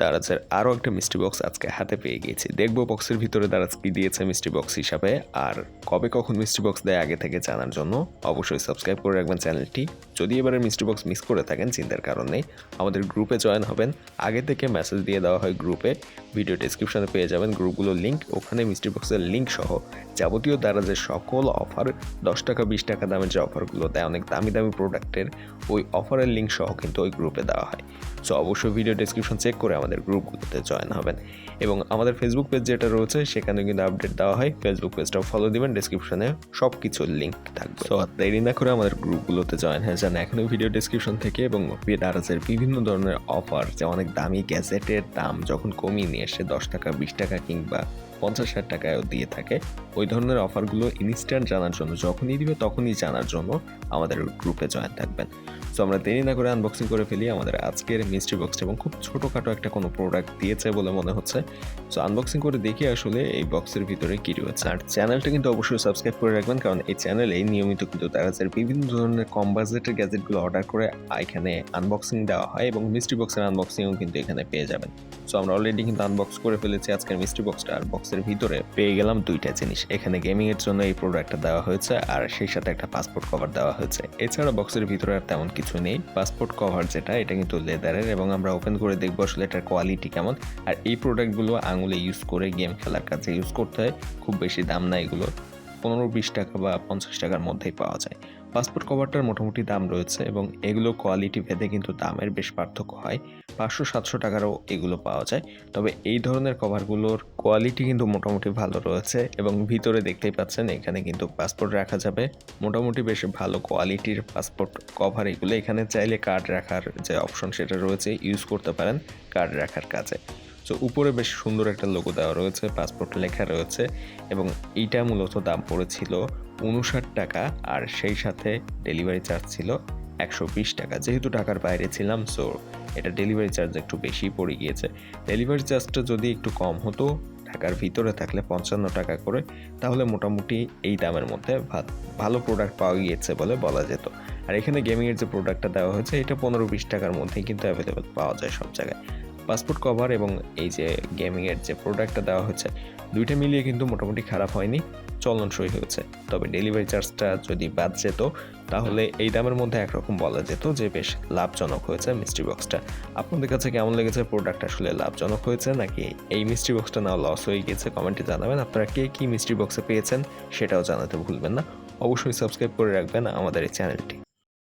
দারাজের আরও একটা মিষ্টি বক্স আজকে হাতে পেয়ে গিয়েছি দেখব বক্সের ভিতরে দারাজ কি দিয়েছে মিষ্টি বক্স হিসাবে। আর কবে কখন মিষ্টি বক্স দেয় আগে থেকে জানার জন্য অবশ্যই সাবস্ক্রাইব করে রাখবেন চ্যানেলটি। যদি এবারে মিষ্টি বক্স মিস করে থাকেন, চিন্তার কারণ নেই। আমাদের গ্রুপে জয়েন হবেন। আগে থেকে মেসেজ দিয়ে দেওয়া হয় গ্রুপে। ভিডিও ডিসক্রিপশনে পেয়ে যাবেন গ্রুপগুলোর লিঙ্ক ওখানে মিষ্টি বক্সের লিঙ্ক সহ যাবতীয় দারাজের সকল অফার দশ টাকা, বিশ টাকা দামের যে অফারগুলো দেয়, অনেক দামি দামি প্রোডাক্টের ওই অফারের লিঙ্ক সহ কিন্তু ওই গ্রুপে দেওয়া হয়। সো অবশ্যই ভিডিও ডিসক্রিপশন চেক করে আমাদের গ্রুপগুলোতে জয়েন হবেন। এবং আমাদের ফেসবুক পেজ যেটা রয়েছে, সেখানে কিন্তু আপডেট দেওয়া হয়। ফেসবুক পেজটাও ফলো দিবেন ডিসক্রিপশনে সব কিছুর লিঙ্ক থাকবে। সো দেরি না করে আমাদের গ্রুপগুলোতে জয়েন হয়ে যান। এখনই ভিডিও ডিসক্রিপশন থেকে এবং দারাজের বিভিন্ন ধরনের অফার যে অনেক দামি গ্যাজেটের দাম যখন কমিয়ে নিয়ে এসে দশ টাকা, বিশ টাকা কিংবা পঞ্চাশ ষাট টাকায়ও দিয়ে থাকে, ওই ধরনের অফারগুলো ইনস্ট্যান্ট জানার জন্য, যখনই দিবে তখনই জানার জন্য আমাদের গ্রুপে জয়েন থাকবেন। সো আমরা দেরি না করে আনবক্সিং করে ফেলি। আমাদের আজকের মিস্ট্রি বক্সটা এবং খুব ছোটোখাটো একটা কোনো প্রোডাক্ট দিয়েছে বলে মনে হচ্ছে। সো আনবক্সিং করে দেখি আসলে এই বক্সের ভিতরে কী রয়েছে। আর চ্যানেলটা কিন্তু অবশ্যই সাবস্ক্রাইব করে রাখবেন, কারণ এই চ্যানেলে নিয়মিত কিন্তু তারাজের বিভিন্ন ধরনের কম বাজেটের গ্যাজেটগুলো অর্ডার করে এখানে আনবক্সিং দেওয়া হয় এবং মিস্ট্রি বক্সের আনবক্সিংও কিন্তু এখানে পেয়ে যাবেন। সো আমরা অলরেডি কিন্তু আনবক্স করে ফেলেছি আজকের মিস্ট্রি বক্সটা আর বক্সের ভিতরে পেয়ে গেলাম দুইটা জিনিস। এখানে গেমিং এর জন্য এই প্রোডাক্টটা দেওয়া হয়েছে, আর সেই সাথে একটা পাসপোর্ট কভার দেওয়া হয়েছে। এছাড়া বক্সের ভিতরে আর তেমন কিছু নেই। পাসপোর্ট কভার যেটা, এটা কিন্তু লেদারের এবং আমরা ওপেন করে দেখব আসলে এটার কোয়ালিটি কেমন। আর এই প্রোডাক্টগুলো আঙুলে ইউজ করে গেম খেলার কাছে ইউজ করতে হয়। খুব বেশি দাম না এগুলো। পনেরো বিশ টাকা বা পঞ্চাশ টাকার মধ্যেই পাওয়া যায়। পাসপোর্ট কভারটার মোটামুটি দাম রয়েছে এবং এগুলো কোয়ালিটি ভেদে কিন্তু দামের বেশ পার্থক্য হয়। পাঁচশো সাতশো টাকারও এগুলো পাওয়া যায়। তবে এই ধরনের কভারগুলোর কোয়ালিটি কিন্তু মোটামুটি ভালো রয়েছে এবং ভিতরে দেখতেই পাচ্ছেন এখানে কিন্তু পাসপোর্ট রাখা যাবে। মোটামুটি বেশ ভালো কোয়ালিটির পাসপোর্ট কভার এগুলো। এখানে চাইলে কার্ড রাখার যে অপশন সেটা রয়েছে, ইউজ করতে পারেন কার্ড রাখার কাজে। তো উপরে বেশ সুন্দর একটা লোগো দেওয়া রয়েছে পাসপোর্ট লেখা রয়েছে এবং এইটা মূলত দাম পড়েছিল উনষাট টাকা আর সেই সাথে ডেলিভারি চার্জ ছিল একশো বিশ টাকা। যেহেতু টাকার বাইরে ছিলাম সো এটা ডেলিভারি চার্জ একটু বেশি পড়ে গিয়েছে। ডেলিভারি চার্জটা যদি একটু কম হতো, ঢাকার ভিতরে থাকলে পঞ্চান্ন টাকা করে, তাহলে মোটামুটি এই দামের মধ্যে ভালো প্রোডাক্ট পাওয়া গিয়েছে বলে বলা যেত। আর এখানে গেমিংয়ের যে প্রোডাক্টটা দেওয়া হয়েছে, এটা পনেরো বিশ টাকার মধ্যেই কিন্তু অ্যাভেলেবেল পাওয়া যায় সব জায়গায়। পাসপোর্ট কভার এবং এই যে গেমিংয়ের যে প্রোডাক্টটা দেওয়া হয়েছে, দুইটা মিলিয়ে কিন্তু মোটামুটি খারাপ হয়নি চলনসই হয়েছে। তবে ডেলিভারি চার্জটা যদি বাদ যেত, তাহলে এই দামের মধ্যে একরকম বলা যেত যে বেশ লাভজনক হয়েছে মিস্ট্রি বক্সটা। আপনাদের কাছে কেমন লেগেছে প্রোডাক্ট আসলে লাভজনক হয়েছে নাকি এই মিস্ট্রি বক্সটা নাও লস হয়ে গিয়েছে কমেন্টে জানাবেন। আপনারা কে কী মিস্ট্রি বক্সে পেয়েছেন সেটাও জানাতে ভুলবেন না। অবশ্যই সাবস্ক্রাইব করে রাখবেন আমাদের এই চ্যানেলটি।